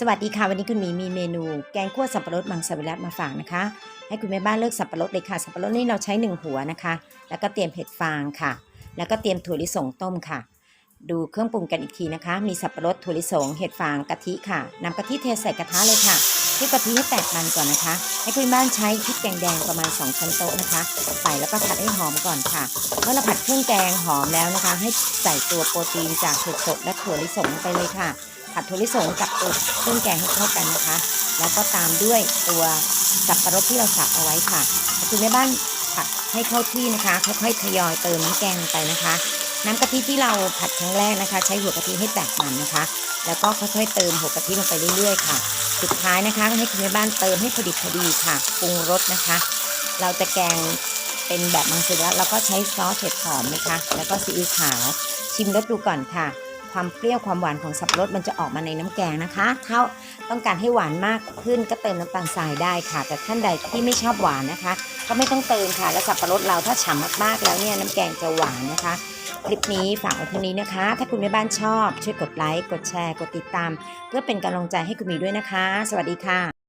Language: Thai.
สวัสดีค่ะ วันนี้คุณหมีมีเมนู แกงคั่วสับปะรดมังสวิรัตมาฝากนะคะ ให้คุณแม่บ้านเลือกสับปะรดเลยค่ะ สับปะรดนี่เราใช้หนึ่งหัวนะคะ แล้วก็เตรียมเห็ดฟางค่ะ แล้วก็เตรียมถั่วลิสงต้มค่ะ ดูเครื่องปรุงกันอีกทีนะคะ มีสับปะรดถั่วลิสงเห็ดฟางกะทิค่ะนำกะทิเทใส่กระทะเลยค่ะคลุกกะทิให้แตกมันก่อนนะคะ ให้คุณบ้านใช้พริกแกงแดงประมาณ 2 ช้อนโต๊ะนะคะ ใส่แล้วก็ผัดให้หอมก่อนค่ะ เมื่อเราผัดเครื่องแกงหอมแล้วนะคะ ให้ใส่ตัวโปรตีนจากเห็ดสดและถั่วลิสงลงไปเลยค่ะ ผัดถั่วลิสงกับตัวเครื่องแกงให้เข้ากันนะคะ แล้วก็ตามด้วยตัวสับปะรดที่เราสับเอาไว้ค่ะคุณแม่บ้านผัดให้เข้าที่นะคะค่อยๆทยอยเติมน้ำแกงลงไปนะคะ น้ำกะทิที่เราผัดครั้งแรกนะคะ ใช้หัวกะทิให้แตกมันนะคะ แล้วก็ค่อยๆเติมหัวกะทิลงไปเรื่อยๆค่ะ สุดท้ายนะคะให้คุณแม่บ้านเติมให้พอดีพอดีค่ะปรุงรสนะคะ เราจะแกงเป็นแบบมังสวิรัตแล้วก็ใช้ซอสเห็ดหอมนะคะ แล้วก็ซีอิ๊วขาวชิมรสดูก่อนค่ะ ความเปรี้ยวความหวานของสับปะรดมันจะออกมาในน้ำแกงนะคะ ถ้าต้องการให้หวานมากขึ้นก็เติมน้ำตาลทรายได้ค่ะ แต่ท่านใดที่ไม่ชอบหวานนะคะ ก็ไม่ต้องเติมค่ะ แล้วสับปะรดเราถ้าฉ่ำมากๆแล้วเนี่ยน้ำแกงจะหวานนะคะ คลิปนี้ฝากไว้เท่านี้นะคะ ถ้าคุณแม่บ้านชอบ ช่วยกดไลค์กดแชร์ กดติดตาม เพื่อเป็นกำลังใจให้คุณมีด้วยนะคะ สวัสดีค่ะ